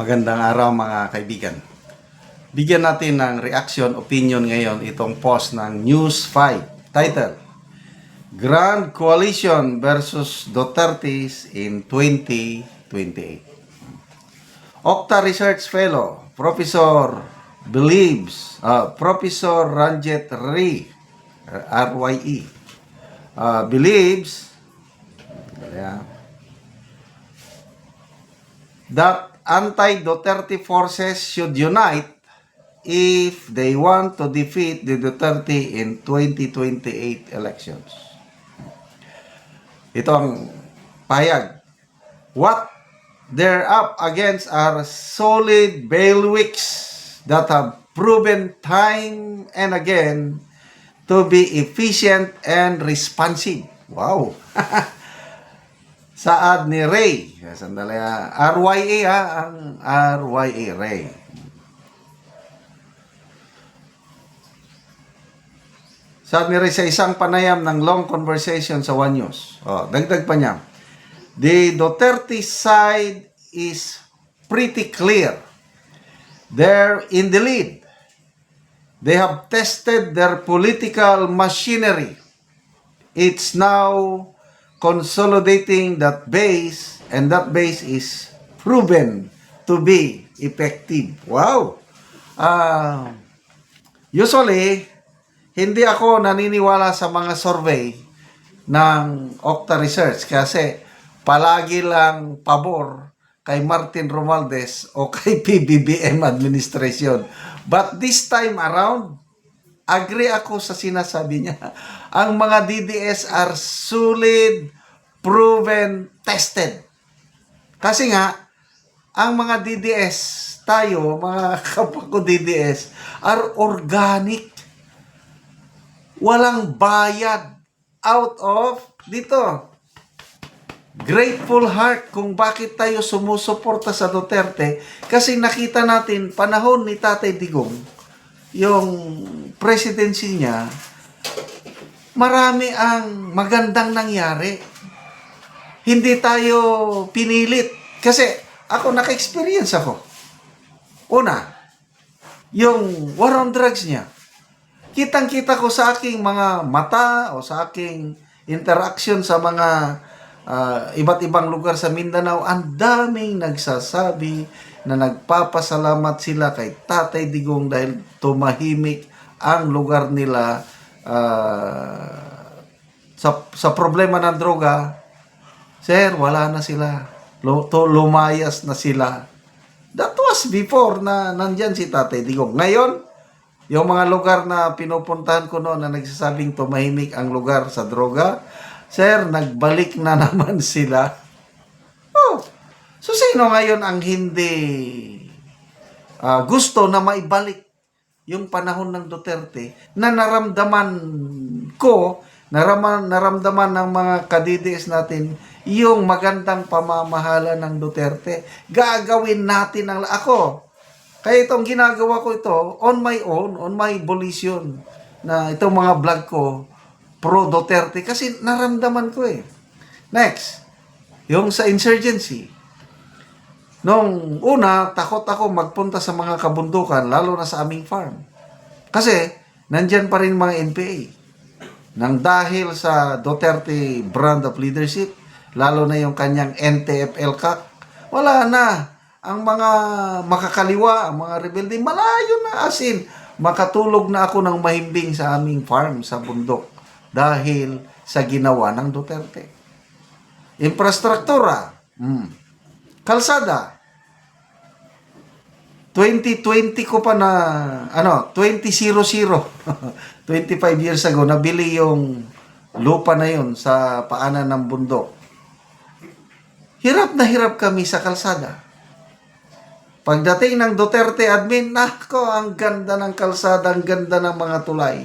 Magandang araw mga kaibigan. Bigyan natin ng reaction, opinion ngayon itong post ng News 5. Title, Grand Coalition versus Duterte's in 2028. Okta Research Fellow, Professor believes, uh, Professor Ranjit Ri, RYE, uh, believes yeah, that anti-Duterte forces should unite if they want to defeat the Duterte in 2028 elections. Ito ang payag. What they're up against are solid bailiwicks that have proven time and again to be efficient and responsive. Wow! Saad ni Ray. Sandali ha. RYA ha. Ang RYA, Ray. Saad ni Ray sa isang panayam ng long conversation sa One News. Oh, dagdag pa niya. The Duterte side is pretty clear. They're in the lead. They have tested their political machinery. It's now consolidating that base and that base is proven to be effective. Wow! Ah, usually, hindi ako naniniwala sa mga survey ng Octa Research kasi palagi lang pabor kay Martin Romualdez o kay PBBM administration. But this time around, agree ako sa sinasabi niya. Ang mga DDS are solid, proven, tested. Kasi nga, ang mga DDS, tayo, mga kapwa ko DDS, are organic. Walang bayad out of, dito, grateful heart kung bakit tayo sumusuporta sa Duterte kasi nakita natin panahon ni Tatay Digong yung presidency niya marami ang magandang nangyari. Hindi tayo pinilit. Kasi ako naka-experience ako. Una yung war on drugs niya. Kitang-kita ko sa aking mga mata o sa aking interaction sa mga ah, iba't ibang lugar sa Mindanao, ang daming nagsasabi na nagpapasalamat sila kay Tatay Digong dahil tumahimik ang lugar nila ah, sa, sa problema ng droga. Sir, wala na sila. To, lumayas na sila. That was before na nandyan si Tatay Digong. Ngayon, yung mga lugar na pinupuntahan ko noon na nagsasabing tumahimik ang lugar sa droga, Sir, nagbalik na naman sila. Oh, so sino ngayon ang hindi ah, gusto na maibalik yung panahon ng Duterte na naramdaman ko, naraman, naramdaman ng mga kadidies natin yung magandang pamamahala ng Duterte. Gagawin natin ang ako. Kaya itong ginagawa ko ito on my own, on my volition na itong mga vlog ko pro Duterte kasi naramdaman ko eh. Next, yung sa insurgency. Nung una, takot ako magpunta sa mga kabundukan, lalo na sa aming farm. Kasi, nandyan pa rin mga NPA. Nang dahil sa Duterte brand of leadership, lalo na yung kanyang NTFL CAC, wala na. Ang mga makakaliwa, ang mga rebelde, malayo na asin. Makatulog na ako ng mahimbing sa aming farm sa bundok dahil sa ginawa ng Duterte. Infrastruktura, mm. Kalsada, 2020 ko pa na, ano, 2000, 25 years ago, nabili yung lupa na yun sa paanan ng bundok. Hirap na hirap kami sa kalsada. Pagdating ng Duterte admin, nako, ang ganda ng kalsada, ang ganda ng mga tulay.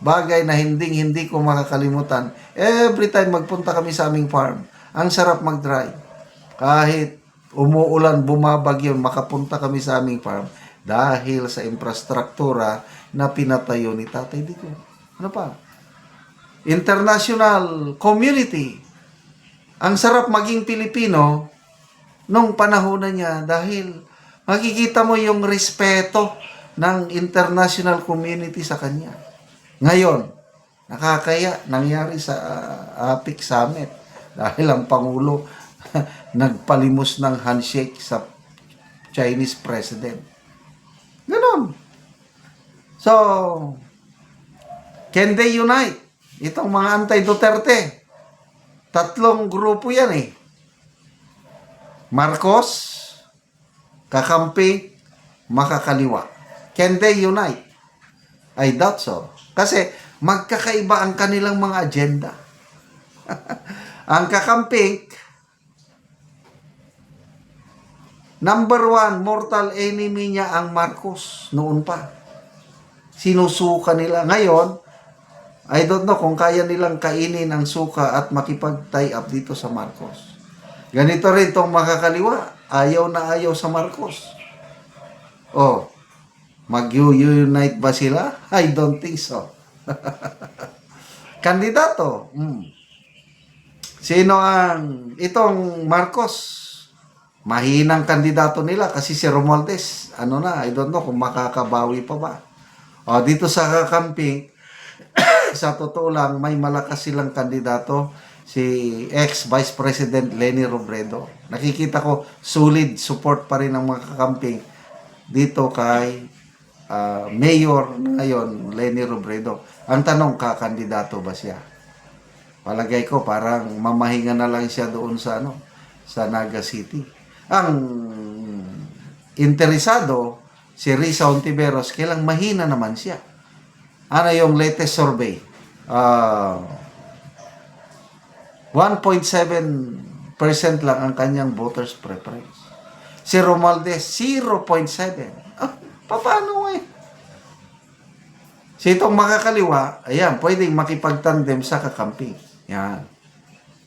Bagay na hindi hindi ko makakalimutan. Every time magpunta kami sa aming farm, ang sarap mag-drive. Kahit umuulan, bumabagyo, makapunta kami sa aming farm dahil sa infrastruktura na pinatayo ni Tatay Dico. Ano pa? International community. Ang sarap maging Pilipino nung panahon na niya dahil makikita mo yung respeto ng international community sa kanya. Ngayon, nakakaya nangyari sa uh, APIC Summit dahil ang Pangulo nagpalimos ng handshake sa Chinese President. Ganon. So, can they unite? Itong mga anti-Duterte. Tatlong grupo yan eh. Marcos, kakampi, makakaliwa. Can they unite? I doubt so. Kasi magkakaiba ang kanilang mga agenda. ang kakampi, number one, mortal enemy niya ang Marcos noon pa. Sinusuka nila. Ngayon, I don't know kung kaya nilang kainin ang suka at makipag-tie up dito sa Marcos. Ganito rin tong makakaliwa. Ayaw na ayaw sa Marcos. Oh, mag-unite ba sila? I don't think so. Kandidato. Hmm. Sino ang itong Marcos? Mahinang kandidato nila kasi si Romualdez, ano na, I don't know kung makakabawi pa ba. O, dito sa kakamping, sa totoo lang, may malakas silang kandidato, si ex-Vice President Lenny Robredo. Nakikita ko, solid support pa rin ng mga kakamping dito kay ah, Mayor ngayon, Lenny Robredo. Ang tanong, kakandidato ba siya? Palagay ko, parang mamahinga na lang siya doon sa, ano, sa Naga City. Ang interesado, si Risa Ontiveros, kailang mahina naman siya. Ano yung latest survey? Ah, 1.7% lang ang kanyang voters preference. Si Romualdez, 0.7. Ah, paano eh? Si itong makakaliwa, ayan, pwedeng makipagtandem sa kakampi. Yan.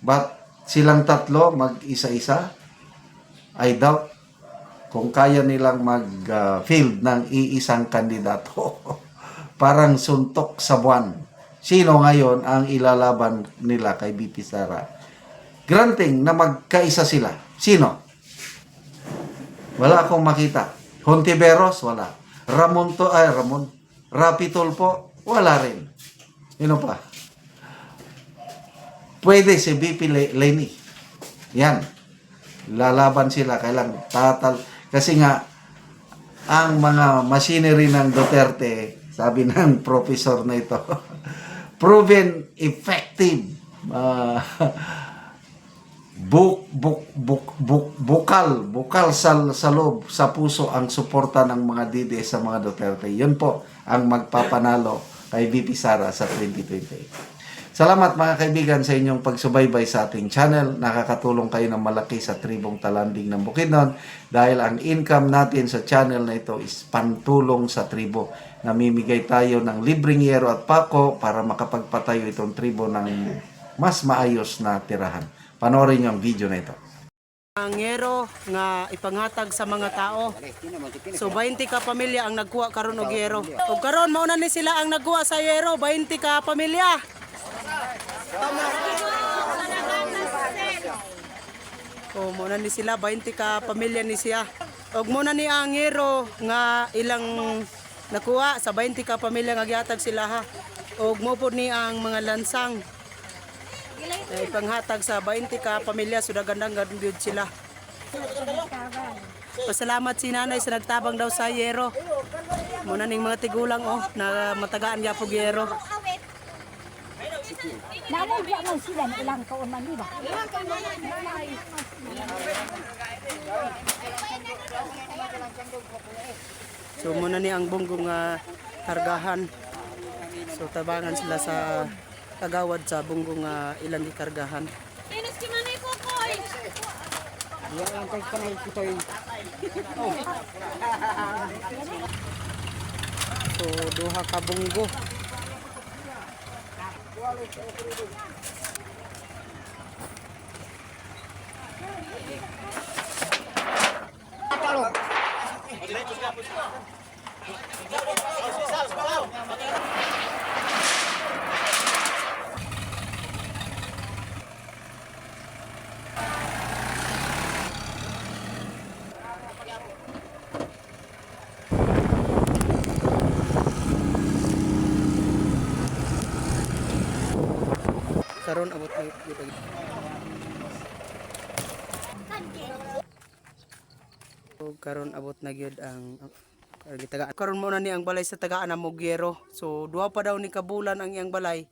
But silang tatlo, mag-isa-isa, I doubt kung kaya nilang mag-field ng iisang kandidato. Parang suntok sa buwan. Sino ngayon ang ilalaban nila kay BP Sara? Granting na magkaisa sila. Sino? Wala akong makita. Hontiveros, wala. Ramon to, ay Ramon. Rapi Tulfo, wala rin. Sino pa? Pwede si BP Le- Lenny. Yan. Lalaban sila. Kailang tatal. Kasi nga, ang mga machinery ng Duterte, sabi ng professor na ito, proven effective. Ah, buk, buk, buk, buk, bukal, bukal sa, sa loob, sa puso ang suporta ng mga DDS sa mga Duterte. Yun po ang magpapanalo kay VP Sara sa 2028. Salamat mga kaibigan sa inyong pagsubaybay sa ating channel. Nakakatulong kayo ng malaki sa tribong talanding ng Bukidnon dahil ang income natin sa channel na ito is pantulong sa tribo. Namimigay tayo ng libreng yero at pako para makapagpatayo itong tribo ng mas maayos na tirahan. Panoorin niyo ang video na ito. ang yero nga ipanghatag sa mga tao. So 20 ka pamilya ang nagkuha karon og yero. Ug karon mao na ni sila ang nagkuha sa yero, 20 ka pamilya. O mo na ni sila 20 ka pamilya ni siya. Ug mo na ni ang yero nga ilang nakuha sa 20 ka pamilya nga gihatag sila ha. Ug mo po ni ang mga lansang eh, panghatag sa 20 ka pamilya sudah gandang gandud sila. Pasalamat si nanay sa nagtabang daw sa yero. Muna ning mga tigulang oh na matagaan niya po yero. Namun di man sila ng ilang taon man, di ba? So muna ni ang bunggong nga kargahan. So tabangan sila sa kagawad sa bunggong nga ilang gikargahan. So duha ka bunggo. Direito, os capos. Os caras, balão. Karon abot gyud ang So, karon abot na gyud ang ang gitaga. Karon mo na ni ang balay sa tagaan na Mogiero so duha pa daw ni kabulan ang iyang balay.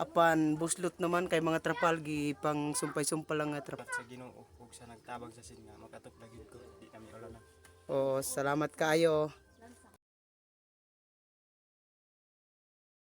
Apan buslot naman kay mga trapal gi pang sumpay-sumpal lang nga trapal. Sa Ginoo ug sa nagtabag sa sin nga. Makatok na gyud ko. Di kami ulan na. O salamat kaayo